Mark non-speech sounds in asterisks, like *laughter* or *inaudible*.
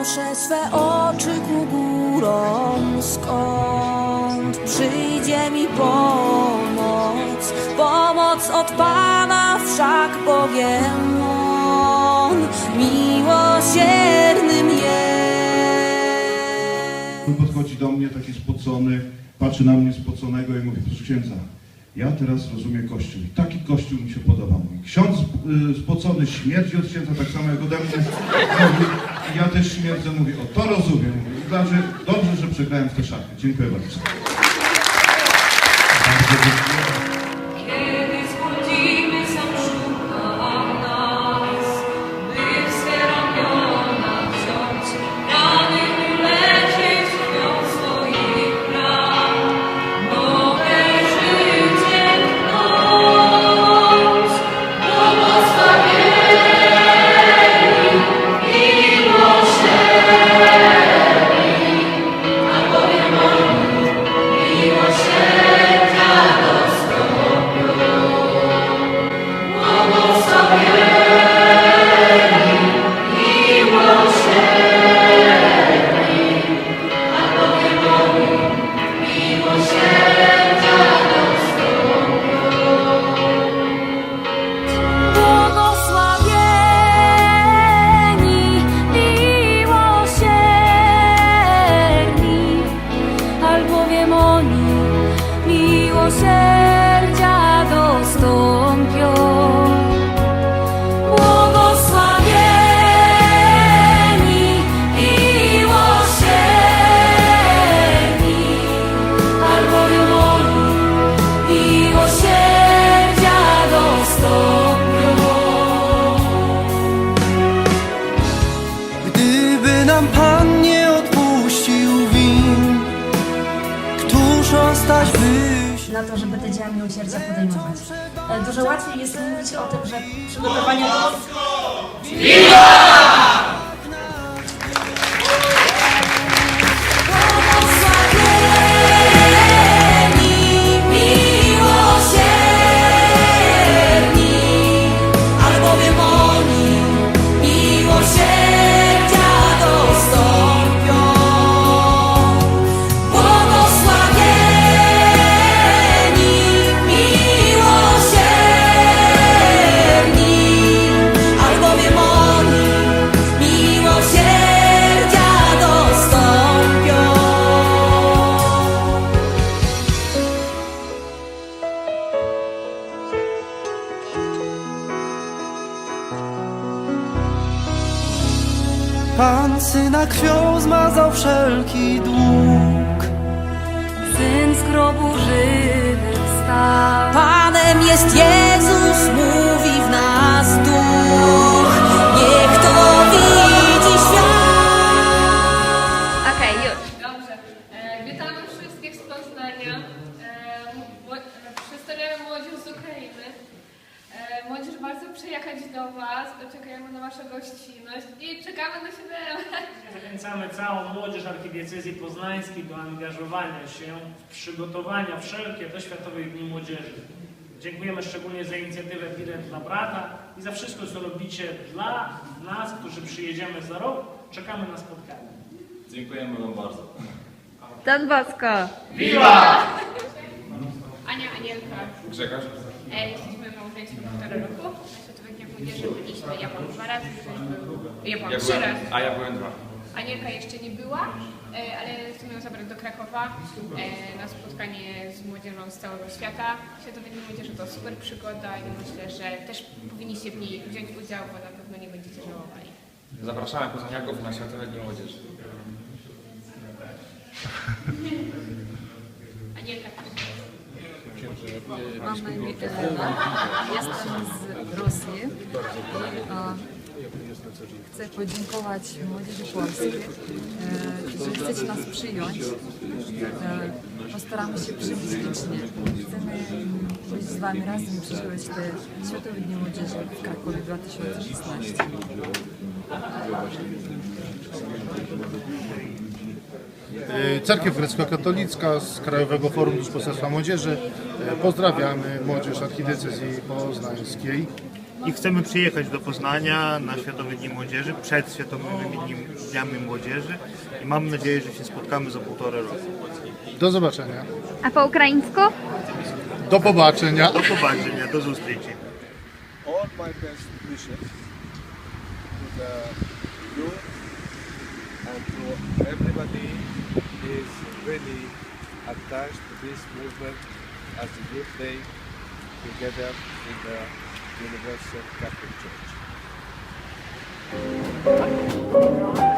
Wznoszę swe oczy ku górom, skąd przyjdzie mi pomoc. Pomoc od Pana wszak Bogiem On miłosiernym jest. Podchodzi do mnie taki spocony, patrzy na mnie spoconego i mówi, proszę księdza, ja teraz rozumiem Kościół. I taki Kościół mi się podoba. Mówi, ksiądz y, spocony śmierdzi od księdza tak samo jak ode mnie. Ja też śmierdzę. Mówi, o to rozumiem. Mówi, znaczy, dobrze, że przegrałem w te szachy. Dziękuję. Bardzo miłosierdzia na to, żeby te dzieła miłosierdzia podejmować. E, Dużo łatwiej jest mówić o tym, że przygotowanie do... Pan syna krwią zmazał wszelki dług. Syn z grobu żywy wstał. Panem jest Jezus, mówi przyjechać do Was. Oczekujemy na Waszą gościnność i czekamy na siebie. Zachęcamy całą młodzież archidiecezji poznańskiej do angażowania się w przygotowania wszelkie do Światowych Dni Młodzieży. Dziękujemy szczególnie za inicjatywę Bilet dla Brata i za wszystko, co robicie dla nas, którzy przyjedziemy za rok. Czekamy na spotkanie. Dziękujemy Wam bardzo. Don Bosco. Ania, Anielka. Grzegorz? E, jesteśmy małżeństwem półtora roku. Byliśmy, ja byłam dwa razy, ja byłam Ja trzy byłem, razy. a ja byłem dwa. Anielka jeszcze nie była, e, ale chcemy ją zabrać do Krakowa e, na spotkanie z młodzieżą z całego świata. Światowe Dni Młodzieży to super przygoda i myślę, że też powinniście w niej wziąć udział, bo na pewno nie będziecie żałowali. Zapraszamy poznaniaków na Światowe Dni Młodzieży. *laughs* Anielka też. Mam na imię Elena. Jestem z Rosji. A, Chcę podziękować Młodzieży Polskiej, e, że chcecie nas przyjąć. E, Postaramy się przyjść licznie. Chcemy być z Wami razem i przeżywać te Światowe Dni Młodzieży w Krakowie 2016. Y, Cerkiew Grecko-Katolicka z Krajowego Forum Duszpasterstwa Młodzieży. E, Pozdrawiamy młodzież archidiecezji poznańskiej i chcemy przyjechać do Poznania na Światowe Dni Młodzieży, przed Światowymi Dni- Dniami Młodzieży i mam nadzieję, że się spotkamy za półtora roku. Do zobaczenia. A po ukraińsku? Do pobaczenia. Do pobaczenia, do zустрічі. all my best wishes to the youth and to everybody who is really attached to this movement as the Youth Day together in the Universal Catholic Church.